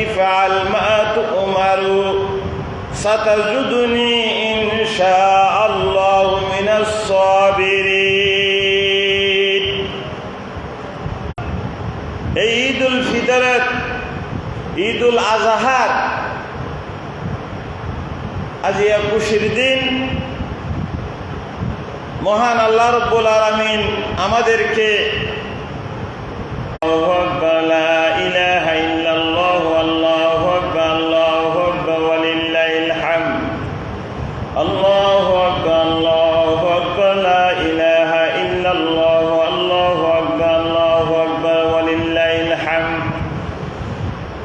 ইফআল মা তুমারু সাতাজুদুনি ইনশাআল্লাহু মিনাস সাবিরিন এই ঈদুল ফিতরের ঈদুল আজহার আজ একুশের দিন মহান আল্লাহ রব্বুল আলমিন আমাদেরকে ইলাহা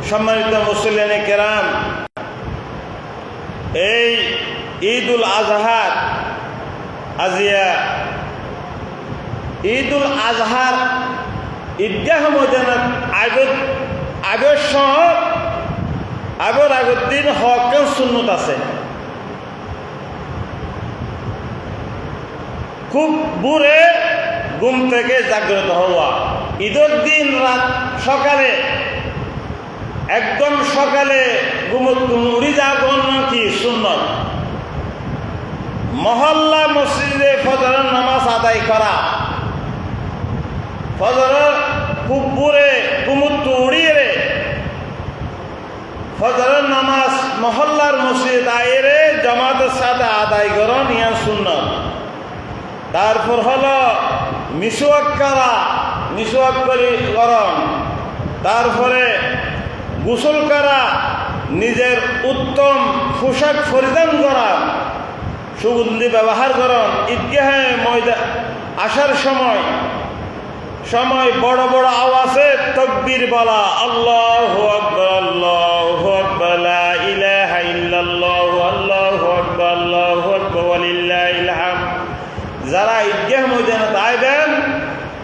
সম্মানিত মুসলিম কেরাম, এই ঈদুল আজহার আজিয়া, ঈদুল আজহার ঈদগাহ ময়দানত আগত আগৰ চহৰ আগৰ আগৰ দিন হকেও সুন্নত আছে। খুব বুড়ে ঘুম থেকে জাগ্রত হওয়া। ঈদের দিন রাত সকালে একদম সকালে ঘুমত উড়ি যাবন কি সুন্নত? মহল্লা মসজিদে ফজরের নামাজ আদায় করা। ফজরের খুব বুড়ে ঘুমুত্তু উড়িয়ে রে। ফজরের নামাজ মহল্লার মসজিদ আইরে জামাতের সাথে আদায় করন ইয়া সুন্নত। তারপর হলো মিসওয়াক করা মিসওয়াক করি করন তারপরে গোসল করা নিজের উত্তম পোশাক পরিধান করা, সুগন্ধি ব্যবহার করন ঈদগাহে ময়দা আসার সময় সময় বড় বড় আওয়াজে তকবীর বলা, আল্লাহ আকবর আল্লাহ আকবর ইলাহা ইল্লাল্লাহু যারা ঈদগাহ ময়দানে আইবেন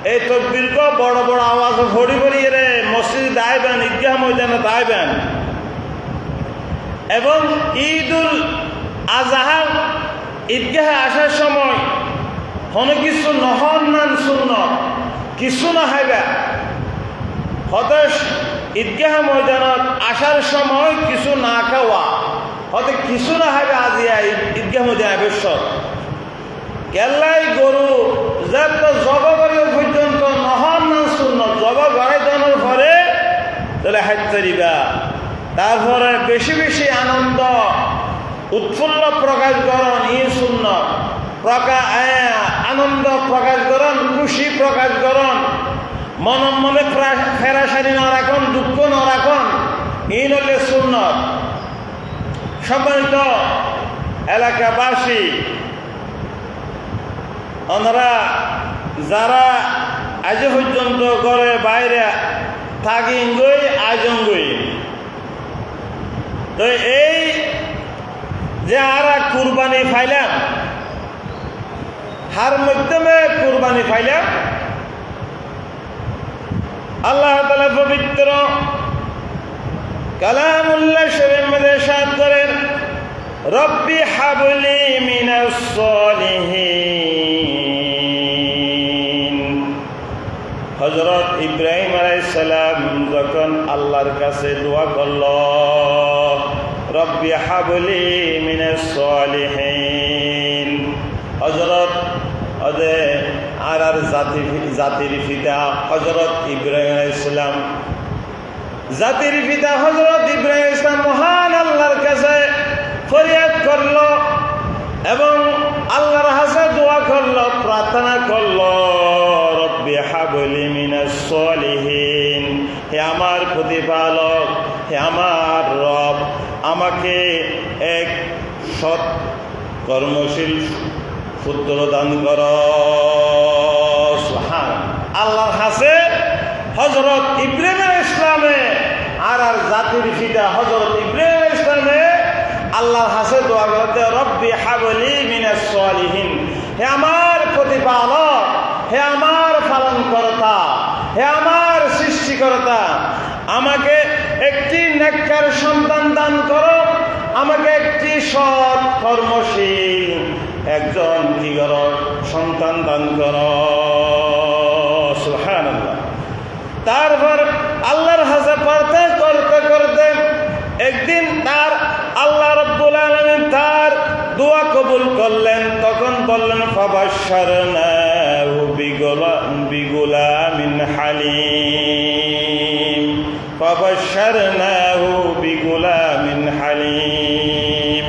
এই তকবীরকে বড় বড় আওয়াজ ভরি ভরি রে, মসজিদ আইবেন ঈদগাহ ময়দানে আইবেন এবং ঈদুল আজহার ঈদগাহে আসার সময় কোনো কিছু নহন মান শূন্য, কিছু নাহাইবা হতে ঈদগাহ ময়দানত আসার সময় কিছু না খাওয়া। হতে কিছু না হবে আজিয়া ঈদগাহ ময়দান আবশ্যক। কেল্লাই গরু যাতে জব করিও পর্যন্ত নহন না শূন্য জব গড়াই দেওয়ার পরে তাহলে হাইতে দিবা তারপরে বেশি বেশি আনন্দ, উৎফুল্ল প্রকাশ করন ই শূন্য প্রকাশ আনন্দ প্রকাশ করন খুশি প্রকাশ করন মন মনে ফেরাসারি না রাখন, দুঃখ না রাখন ই নলে শূন্য সম্মানিত এলাকাবাসী ওনারা যারা আজ পর্যন্ত ঘরে বাইরে থাকি গই আজঙ্গই তো এই যে আর কুরবানি ফাইলাম হার মাধ্যমে কুরবানি ফাইলাম আল্লাহ তালা পবিত্র কালামুল্লাহ শরীর মধ্যে সাত করেন, রব্বি হাবলি মিনাস হজরত ইব্রাহিম আলাইসালাম যখন আল্লাহর কাছে দোয়া করল, রব্বি হাবলি মিনাস সলিহিন। হজরত ওদে আর আর জাতি জাতির পিতা হজরত ইব্রাহিম আলাইসালাম জাতির পিতা হজরত ইব্রাহিম ইসলাম মহান আল্লাহর কাছে ফরিয়াদ করল এবং আল্লাহর হাসে দোয়া করল, প্রার্থনা করল। সলিহিন হে আমার প্রতিপালক, হে আমার রব, আমাকে এক সৎ কর্মশীল পুত্র দান কর। আল্লাহর হাসে হজরত ইব্রাহিম ইসলামে আর আর জাতির পিতা হজরত ইব্রাহিম ইসলামে আল্লাহর হাসে দোয়া করতে রব্বি হাবলি মিনাস সলিহিন হে আমার প্রতিপালক, হে আমার পালন কর্তা হে আমার সৃষ্টিকর্তা, আমাকে একটি নেককার সন্তান দান করো। আমাকে একটি সৎ কর্মশীল একজন কি সন্তান দান কর। তারপর আল্লাহর হাসে পড়তে করতে করতে একদিন তার আল্লাহ রব্বুল আলমিন তার দোয়া কবুল করলেন। তখন বললেন ফাবাসার বিগুলা হালিম। ফাবাসার বিগুলা মিন হালিম।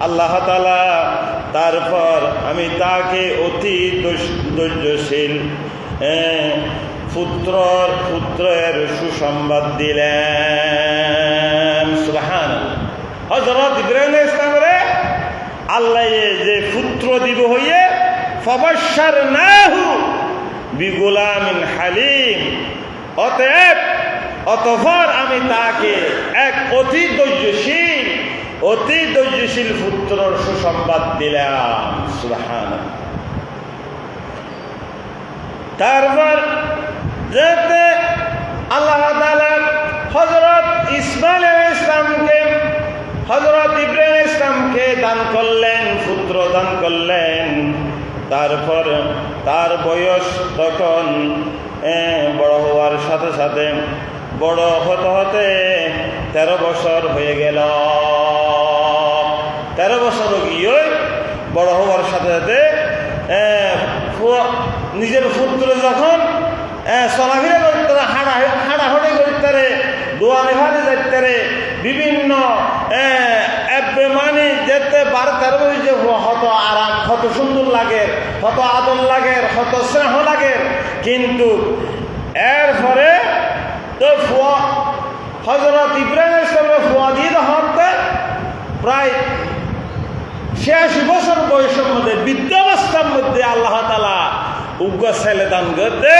আল্লাহ তালা তারপর আমি তাকে অতি ধৈর্যশীল হ্যাঁ, পুত্র পুত্রের সুসংবাদ দিলেন। সুবহান হজরত ইব্রাহিম ইসলামরে আল্লাহ যে পুত্র দিব হইয়ে ফবসার নাহু বিগুলামিন হালিম। অতএব, অতঃপর আমি তাকে এক অতি ধৈর্যশীল অতি ধৈর্যশীল পুত্রর সুসংবাদ দিলাম। সুবহান তারপর যেতে আল্লাহ হজরত ইসমাইল ইসলামকে হজরত ইব্রাহিম ইসলামকে দান করলেন, পুত্র দান করলেন। তারপর তার বয়স তখন বড় হওয়ার সাথে সাথে বড় হতে হতে তেরো বছর হয়ে গেল। তেরো বছর গিয়ে বড় হওয়ার সাথে সাথে নিজের পুত্র যখন চলাফেরা করতে হাঁটা হাঁটাহাঁটি করতে দোয়ানি ভাড়ি যাইতে বিভিন্ন মানে যেতে বার তেরো যে হত আরাম কত সুন্দর লাগে কত আদর লাগে কত স্নেহ লাগে। কিন্তু এরপরে তো ফুয়া হজরত ইব্রাহিম ইসলামের ফুয়া দিয়ে হতে প্রায় ছিয়াশি বছর বয়সের মধ্যে বিদ্যাবস্থার মধ্যে আল্লাহ তালা উগ্র ছেলে দান করতে,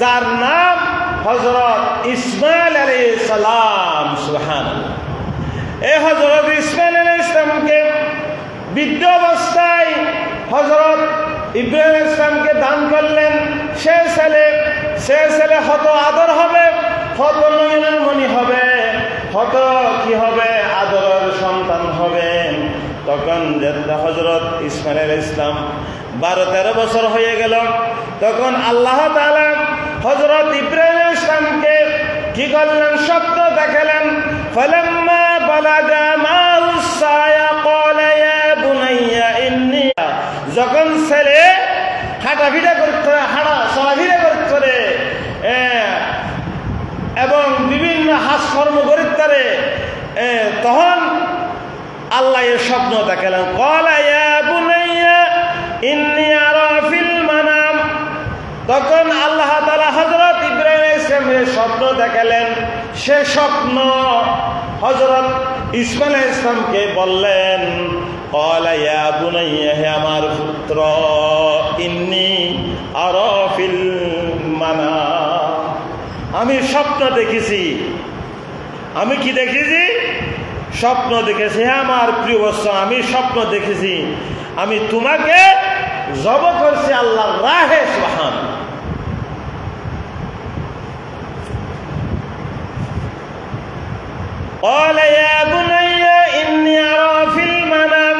যার নাম হজরত ইসমাইল আলী সালাম সুহান এ হজরত ইসমাইল আলী ইসলামকে বৃদ্ধ অবস্থায় হজরত ইব্রাহিম ইসলামকে দান করলেন। সে ছেলে সে ছেলে হত আদর হবে, হত নয়নের মণি হবে, হত কি হবে? আদরের সন্তান হবে। তখন হজরত ইসমাইল ইসলাম বারো তেরো বছর হয়ে গেল। তখন আল্লাহ তাআলা হজরত ইব্রাহিম ইসলামকে কি করলেন? সত্য দেখালেন। ফলাম্মা বালাগা মাউসায়া ক্বালা ইয়া বুনাইয়া, ইন্নী যখন ছেলে হাঁটাফিটা করতে, হাঁটা চলাফিরা করতে এবং বিভিন্ন হাস কর্ম করিতে তখন আল্লাহ এর স্বপ্ন দেখালেন। ক্বালা ইয়া বুনাইয়া, ইন্নী দেখালেন সে স্বপ্ন হযরত ইসমাইল ইসলামকে বললেন আমার পুত্র, ইন্নি আরা ফিল মানাম আমি স্বপ্ন দেখেছি। আমি কি দেখেছি? স্বপ্ন দেখেছি আমার প্রিয় বৎস আমি স্বপ্ন দেখেছি। আমি তোমাকে জব করছি আল্লাহ রাহে সোহান قال يا بني إني أرى في المنام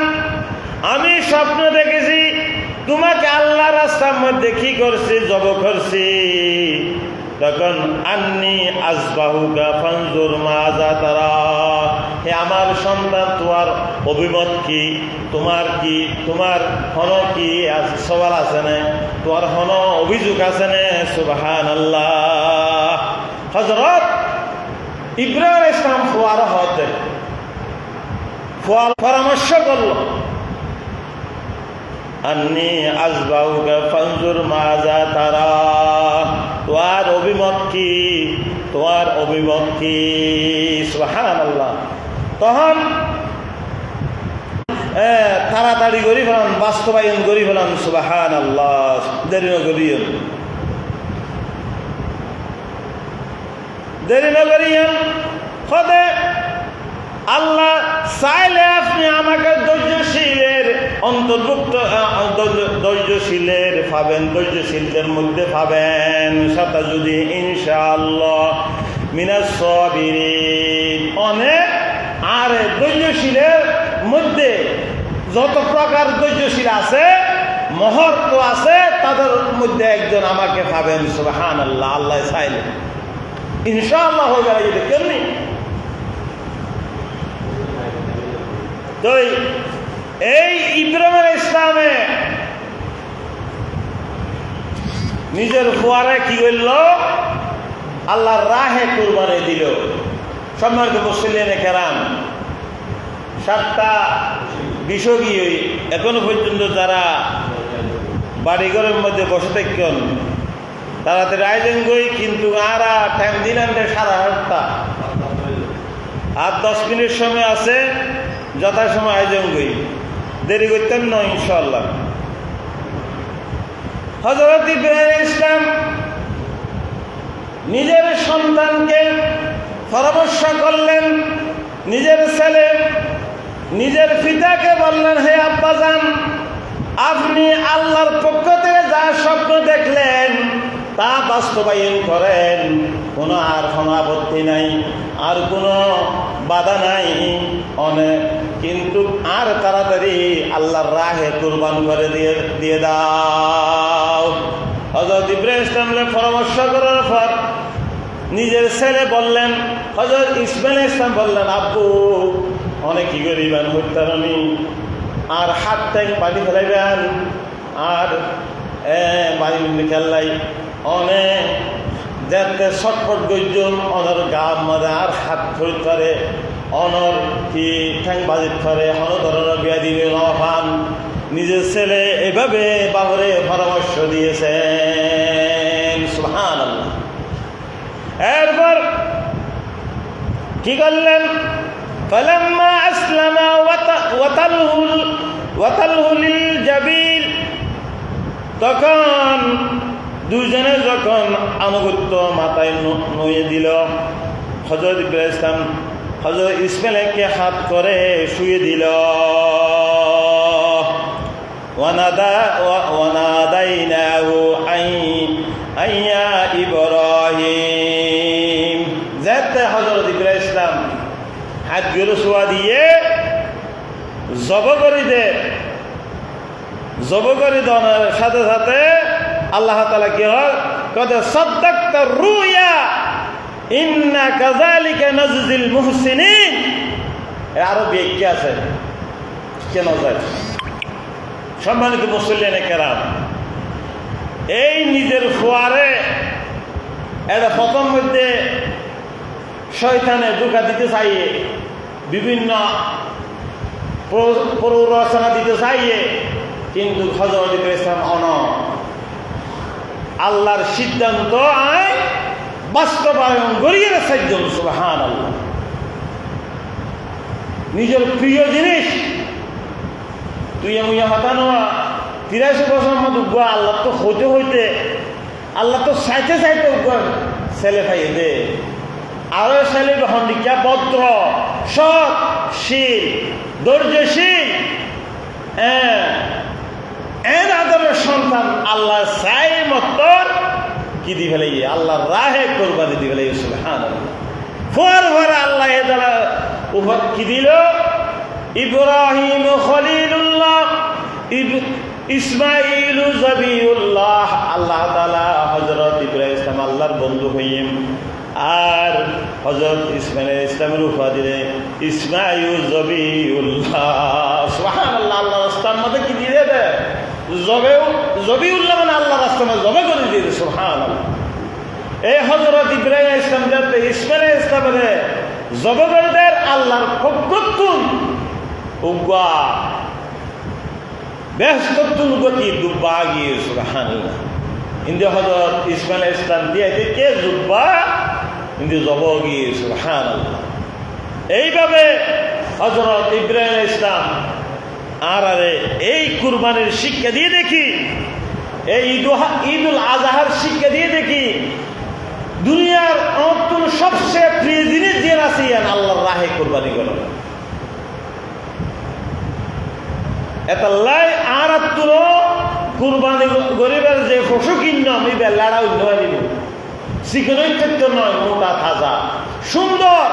আমি স্বপ্ন দেখেছি তোমাকে আল্লাহ রাস্তার মধ্যে কি করছি জব করছি তখন আন্নি আসবাহুকা ফানজুর মাজা তারা হে আমার সন্তান তোমার অভিমত কি তোমার কি তোমার হন কি আছে সওয়াল আছে না তোমার হন অভিযোগ আছে না সুবাহান আল্লাহ হজরত ইব্রাহিম ইসলাম ফোয়ার ফোয়াল পরামর্শ করল তোমার অভিমত কি? তোমার অভিমত কি? তখন তাড়াতাড়ি করি ফেলান, বাস্তবায়ন করি ফেলান সুবাহান আল্লাহ দেরি করিয়েন দেরি না আল্লাহ চাইলে আপনি আমাকে ধৈর্যশীলের অন্তর্ভুক্ত ধৈর্যশীলের পাবেন, ধৈর্যশীলদের মধ্যে পাবেন সাথে যদি ইনশাআল্লাহ মিনাস সাবিরিন। অনেক, আর ধৈর্যশীলের মধ্যে যত প্রকার ধৈর্যশীল আছে মহত্ব আছে, তাদের মধ্যে একজন আমাকে পাবেন সুবহান আল্লাহ আল্লাহ চাইলে। ইনশাআল্লাহ হয়ে গেলে যদি কেমনি তো এই ইব্রাহিম ইসলামে নিজের ফোয়ারে কি করল? আল্লাহর রাহে কোরবানি দিল। সম্মানিত মুসলিনে কেরাম, সাতটা বিষয়ী এখনও পর্যন্ত যারা বাড়িঘরের মধ্যে বসে থাকেন তাড়াতাড়ি আয়োজন করি কিন্তু আর টাইম দিলাম যে সাড়ে আটটা আর দশ মিনিট সময় আছে, যথাসময় আয়োজন করি দেরি করতেন না ইনশাল্লাহ হজরত ইব্রাহিম ইসলাম নিজের সন্তানকে পরামর্শ করলেন, নিজের ছেলে, নিজের পিতাকে বললেন, হে আব্বাজান, আপনি আল্লাহর পক্ষ থেকে যা স্বপ্ন দেখলেন তা বাস্তবায়ন করেন। কোনো আর কোনো আপত্তি নাই, আর কোনো বাধা নাই। অনেক, কিন্তু আর তাড়াতাড়ি আল্লাহর রাহে কুরবান করে দিয়ে দিয়ে দাও। হজরত ইব্রাহিম ইসলামের পরামর্শ করার পর নিজের ছেলে বললেন হজরত ইসমাইল ইসলাম বললেন, আব্বু অনেক কি করিবেন হত্যারণী আর হাত ট্যাং পানি ফেলাইবেন, আর বাড়ি খেললাই। অনেক দেখতে ছটফট গর্জন অনর গা মারে আর হাত ফরিত করে অনর কি ঠ্যাং বাজিত করে অন ধরনের বিয়া দিবে নফান নিজের ছেলে এভাবে বাবরে পরামর্শ দিয়েছেন সুহান এরপর কি করলেন فلما أسلم وت- وتله وتله للجبين তখন দুজনে যখন আনুগত্য মাথায় ন- নইয়ে দিল হজরত ইসলাম হজরত ইসমাইলকে হাত করে শুয়ে দিল। আই হাত জব করে দে জব করে দেওয়ার সাথে সাথে আল্লাহ তালা কি হয়? কত সদ্দাক্ত রুইয়া ইন্না কাজালিকা নজজিল মুহসিনিন। আরও ব্যাখ্যা আছে। কেন যায়? সম্মানিত মুসল্লিয়ানে কেরাম, এই নিজের ফোয়ারে এটা প্রথম মধ্যে শয়তানে দুঃখা দিতে চাইয়ে, বিভিন্ন প্র- প্ররোচনা দিতে চাইয়ে, কিন্তু হজরত ইসলাম অন আল্লাহর সিদ্ধান্ত আয় বাস্তবায়ন করিয়ে সাইজন সুবাহান আল্লাহ নিজের প্রিয় জিনিস, তুই আমি হতানো তিরাশি বছর মতো উগ্র আল্লাহ তো হইতে হইতে, আল্লাহ তো চাইতে চাইতে উগ্র ছেলে খাইয়ে দে। আরও ছেলে হন্ডিকা ভদ্র সৎ, শীল, ধৈর্যশীল হ্যাঁ এর আদরের সন্তান আল্লাহ চাই মতন কি দি ফেলে আল্লাহর রাহে কোরবানি দি ফেলে সুবহান ফোয়ার ফোয়ার আল্লাহ এ দ্বারা উপর কি দিল? ইব্রাহিম খলিলুল্লাহ ইসমাইল জবিউল্লাহ। আল্লাহ তালা হজরত ইব্রাহিম ইসলাম আল্লাহর বন্ধু হইম আর হজরত ইসমাইল ইসলামের উপা দিলে ইসমাইল জবিউল্লাহ। সুবহান আল্লাহ আল্লাহ রাস্তার মধ্যে কি দিয়ে দেয়? জবে জবিউল্লাহ মানে আল্লাহ রাস্তার মধ্যে জবে করে দিয়ে দেয় সুবহান আল্লাহ এই হজরত ইব্রাহিম ইসলাম যাতে ইসমাইল ইসলামের জবগরদের আল্লাহর উগ্রা বেশ কর্তৃত্ব গতি দুব্বা গিয়ে, সুবহানাল্লাহ। ইন্দি হজরত ইসমাইল ইসলাম দিয়ে কে জুব্বা ইন্দি জব গিয়ে, সুবহানাল্লাহ। এইভাবে হজরত ইব্রাহিম ইসলাম আর আরে এই কুরবানির শিক্ষা দিয়ে দেখি, এই ঈদ ঈদুল আজহার শিক্ষা দিয়ে দেখি, দুনিয়ার অন্তর সবচেয়ে প্রিয় জিনিস যে ইয়ান আল্লাহর রাহে কোরবানি করো। লাই আর তুলো, কুরবানি গরিবের যে পশু কিন্ন আমি বেলাড়া উঠতে পারিব চিকেন ঐক্য নয়, মোটা তাজা। সুন্দর।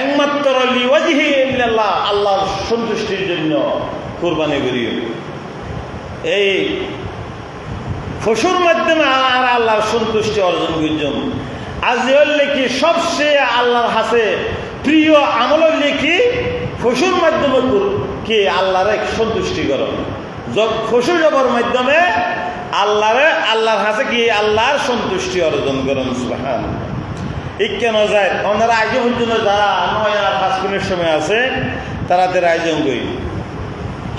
একমাত্র ইল্লাল্লাহ, আল্লাহর সন্তুষ্টির জন্য কুরবানি করিও এই ফসুর মাধ্যমে আর আল্লাহর সন্তুষ্টি অর্জন করছেন আজ লেখি সবচেয়ে আল্লাহর হাতে প্রিয় আমল লেখি ফসুর মাধ্যমে কি আল্লাহর সন্তুষ্টি করো? ফসুর জবর মাধ্যমে আল্লাহরে আল্লাহর হাতে কি আল্লাহর সন্তুষ্টি অর্জন করেন? সুবহান কেন যায় ওনারা আগে পর্যন্ত যারা নয় পাঁচ মিনিট সময় আছে, তারা তাদের আয়োজন করি।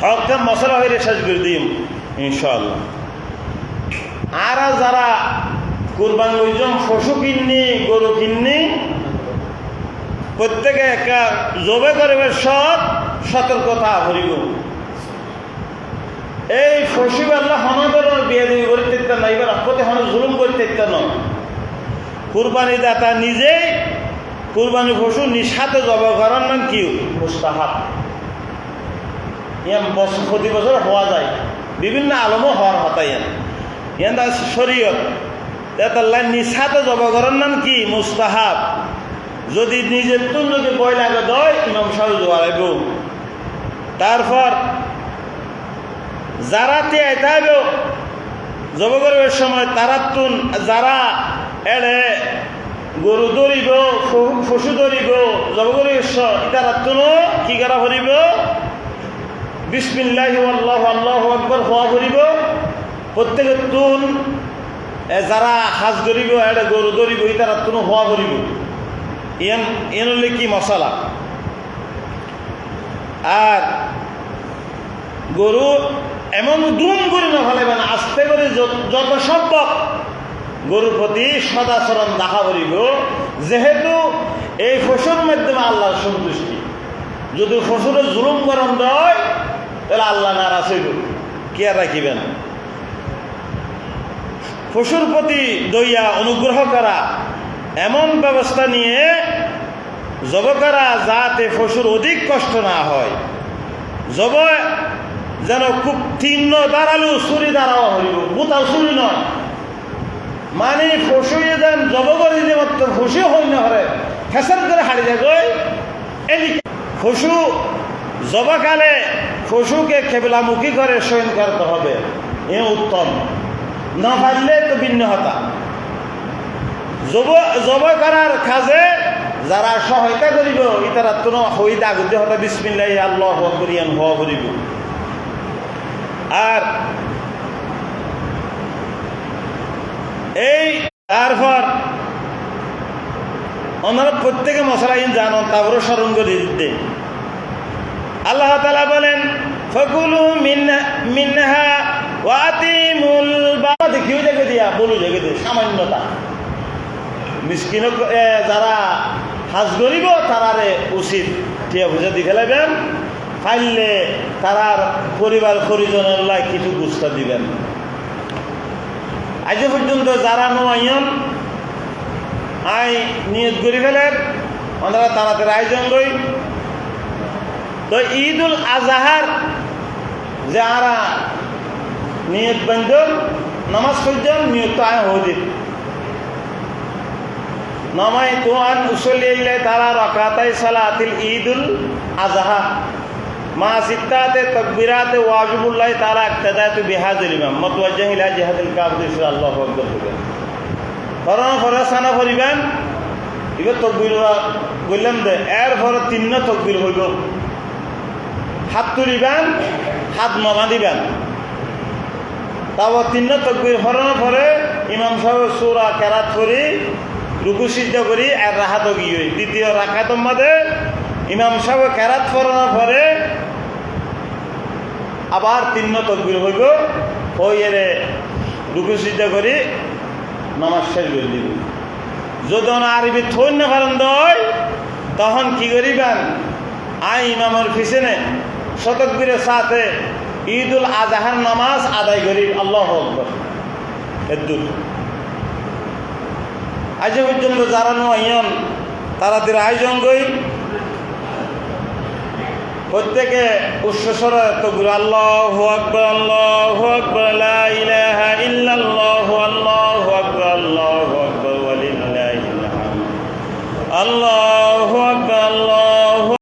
হকটা মশলা হয়ে করে দিম ইনশাল্লাহ আর যারা কোরবান ওইজন পশু কিননি, গরু কিননি, প্রত্যেকে একটা জবে করিবে সৎ, সতর্কতা ভরিব এই ফসি আল্লাহ হনদের বিয়ে দিবি করতে না এবার প্রতি হন জুলুম করতে নয়। কুরবানি দাতা নিজেই কুরবানি পশু নিঃসাতে জবে করার নাম কি? মুস্তাহাব। ইয়ান বছর প্রতি বছর হওয়া যায়। বিভিন্ন আলমও হওয়ার হতাই ইয়ান শরীয়ত। তাল্লাহ নিশাতে জবগরণ নাম কি? মুস্তাহাব। যদি নিজের তুন যদি বই দয়, ইমাম সাহেব জোয়ারাইব তারপর যারা তে আইতাইব জবগরের সময় তারা তুন যারা এড়ে গরু ধরিব পশু ধরিব জবগরের তারা তুনও কি করা ভরিব বিসমিল্লাহ আল্লাহ আল্লাহ একবার হওয়া ভরিব প্রত্যেকের তুন যারা হাজ ধরিব এটা গরু ধরিব ই তারা তুন হওয়া ভরিব ইয়ান ইয়ান হলে কি মশলা? আর গরু এমন দুম করে না ফেলাইবেন আস্তে করে যত সম্ভব গরুর প্রতি সদাচরণ দেখা করিব। যেহেতু এই ফসলের মাধ্যমে আল্লাহর সন্তুষ্টি। যদি ফসলের জুলুম গরম দেয়, তাহলে আল্লাহ নারাজ হইব। কে রাখিবেন? পশুর প্রতি দইয়া অনুগ্রহ করা এমন ব্যবস্থা নিয়ে জব করা যাতে পশুর অধিক কষ্ট না হয়। জব যেন খুব তীর্ণ দাঁড়াল ছুরি দাঁড়াও হইব। বুতাও ছুরি নয়। মানে ফসুয়ে যেন জব করে যে মাত্র ফসু হই না হরে ফেসার করে হারি যায় ফসু জবাকালে ফসুকে খেবলামুখী করে শয়ন করতে হবে, এ উত্তম। না পারলে তো ভিন্ন হতা। জব জব করার কাজে যারা সহায়তা করিব, ইতারা তো হইতে আগুতে হতে বিসমিল্লাহ আল্লাহ করিয়ান হওয়া করিব। আর এই, তারপর ওনারা প্রত্যেকে মশলাইন জানো তারপরে করে দিতে। আল্লাহ তালা বলেন, ফকুলু মিনহা ওয়াতিমুল বাবা দেখিও দেখে দিয়া, বলু দিয়ে সামান্যতা। মিসকিন যারা হাজ করিব, তারারে উচিত টিয়া বুঝে দি ফেলাবেন ফাইলে তারার পরিবার পরিজনের কিছু গুস্তা দিবেন। আজ পর্যন্ত যারা নয়ন আই নিয়ত করি ফেলেন, ওনারা তাড়াতাড়ি আয়োজন করি তো ঈদুল আজহার যে আরা নিয়ত বান্ধব, নামাজ পড়ছেন, নিয়ত তো আয় হদিন নমাই তোয়ান উসলিয়ে তারা রকাতাই সালাতিল ঈদুল আজহা। মা সিত্তাতে তকবিরাতে, ওয়াজিবুল্লাহ তারা ইক্তদাতু বিহাজুল ইমাম। মতওয়াজ্জাহ ইলা জিহাদিল কাবদ আল্লাহু আকবার বলেন করোনা ফরে সানা করিবেন এবার তকবির বললাম দে এর ফরে তিন তকবির হইব। হাত তুলিবেন হাত নমা দিবেন তারপর তিন তকবির হরানোর পরে ইমাম সাহেব সুরা কেরাত করি, রুকু সিদ্ধ করি, আর রাহাত গিয়ে দ্বিতীয় রাখাতের মধ্যে ইমাম সাহেব কেরাত ফরানোর পরে আবার তিন তকবির হইব। হই এরে রুকু সিদ্ধ করি, নামাজ শেষ করে দিব। যদি আরবি না কারণ দয়, তখন কি করিবেন? আই ইমামের পিছনে শতকবীরের সাথে ঈদুল আজহার নামাজ আদায় করি, আল্লাহ এদুল আজ পর্যন্ত যারা নয়ন তারাদের আয়োজন করি। প্রত্যেকে উচ্চস্বর তগুর আল্লাহ আকবর আল্লাহ আকবর আল্লাহ ইলাহা ইল্লাল্লাহু আকবর, আল্লাহু আকবর, ওয়া আকবর, আল্লাহু